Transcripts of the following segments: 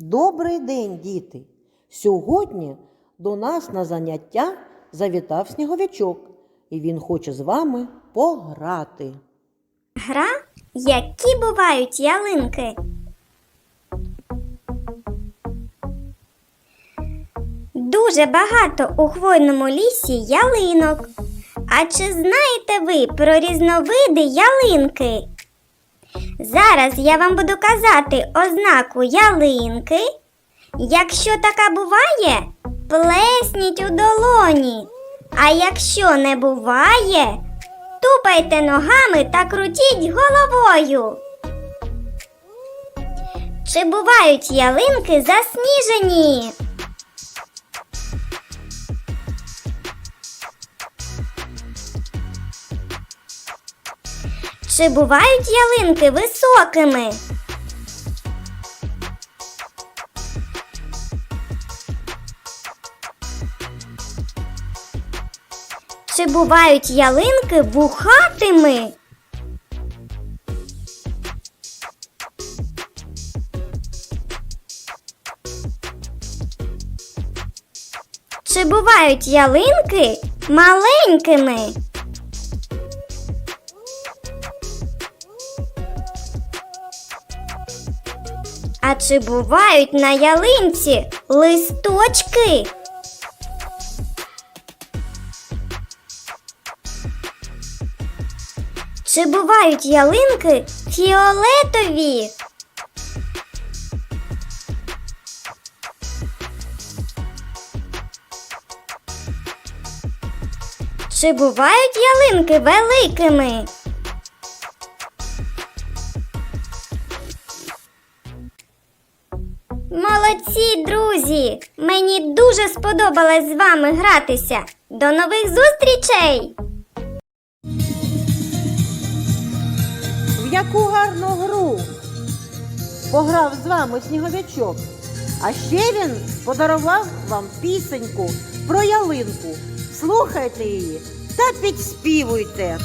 Добрий день, діти! Сьогодні до нас на заняття завітав сніговичок, і він хоче з вами пограти. Гра, які бувають ялинки. Дуже багато у хвойному лісі ялинок. А чи знаєте ви про різновиди ялинки? Зараз я вам буду казати ознаку ялинки. Якщо така буває, плесніть у долоні. А якщо не буває, тупайте ногами та крутіть головою. Чи бувають ялинки засніжені? Чи бувають ялинки високими? Чи бувають ялинки вухатими? Чи бувають ялинки маленькими? А чи бувають на ялинці листочки? Чи бувають ялинки фіолетові? Чи бувають ялинки великими? Молодці, друзі! Мені дуже сподобалось з вами гратися. До нових зустрічей! В яку гарну гру пограв з вами сніговичок. А ще він подарував вам пісеньку про ялинку. Слухайте її та підспівуйте.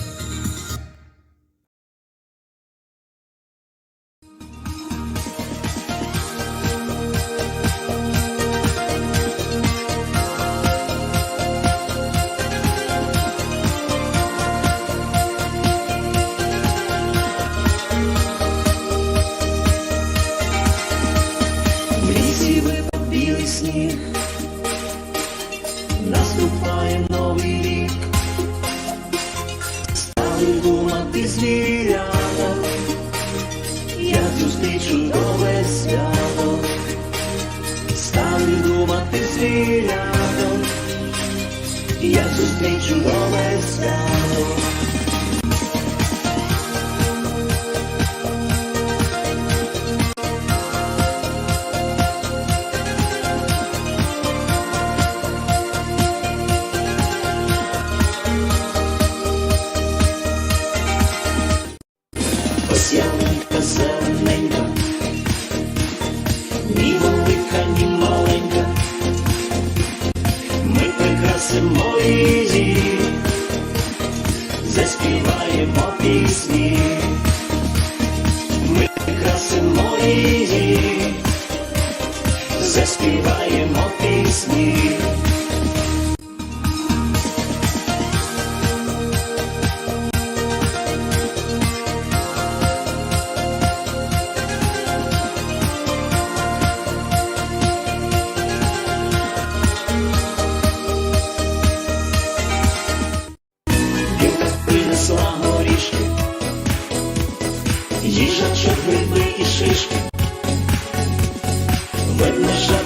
Наступає новий рік, стали думати звірята, як зустрічу нове свято, стали думати звірята, як зустрічу нове свято. Її, заспіваємо пісні. Ми красимо її, заспіваємо Let me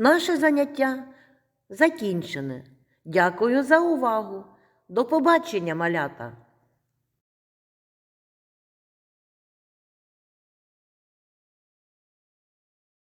Наше заняття закінчене. Дякую за увагу. До побачення, малята!